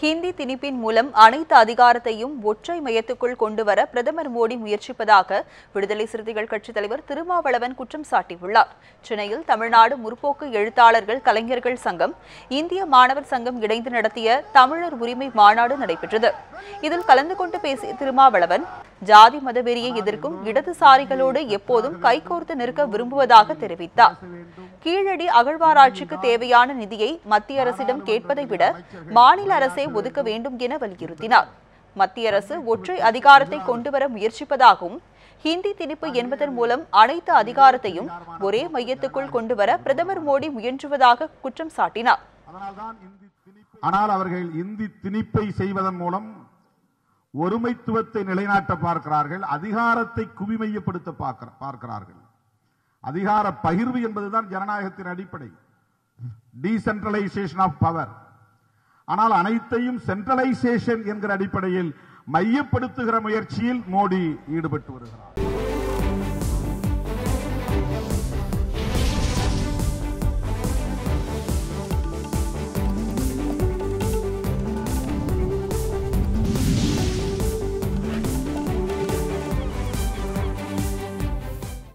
ஹிந்தி திணிப்பின் மூலம் அனைத்து அதிகாரத்தையும் ஒற்றை மையத்துக்குள் கொண்டுவர பிரதமர் மோடி முயற்சிப்பதாக விடுதலை சிறுத்தைகள் கட்சித் தலைவர் திருமாவளவன் குற்றம் சாட்டியுள்ளார். சென்னையில் தமிழ்நாடு முற்போக்கு எழுத்தாளர்கள் கலைஞர்கள் சங்கம் இந்திய மாணவர் சங்கம் இணைந்து நடத்திய தமிழர் உரிமை மாநாடு நடைபெற்றது. இதில் கலந்து கொண்டு பேசிய திருமாவளவன் ஜாதி மதவெறியை எதிர்க்கும் இடதுசாரிகளோடு எப்போதும் கைகோர்த்து நிற்க விரும்புவதாக தெரிவித்தார். கீழடி அகழ்வாராய்ச்சிக்கு தேவையான நிதியை மத்திய அரசிடம் கேட்பதை விட மாநில அரசே ஒதுக்க வேண்டும் என வலியுறுத்தினார். மத்திய அரசு ஒற்றை அதிகாரத்தை கொண்டுவர முயற்சிப்பதாகவும் ஹிந்தி திணிப்பு என்பதன் மூலம் அனைத்து அதிகாரத்தையும் ஒரே மையத்துக்குள் கொண்டுவர பிரதமர் மோடி முயன்றுவதாக குற்றம் சாட்டினார். ஆனால் அவர்கள் இந்தி திணிப்பை செய்வதன் மூலம் ஒருமைத்துவத்தை நிலைநாட்ட பார்க்கிறார்கள் அதிகாரத்தை குவிமையப்படுத்த பார்க்கிறார்கள். அதிகார பகிர்வு என்பதுதான் ஜனநாயகத்தின் அடிப்படை. டீசென்ட்ரலைசேஷன் ஆஃப் பவர் ஆனால் அனைத்தையும் சென்ட்ரலைசேஷன் என்கிற அடிப்படையில் மையப்படுத்துகிற முயற்சியில் மோடி ஈடுபட்டு வருகிறார்.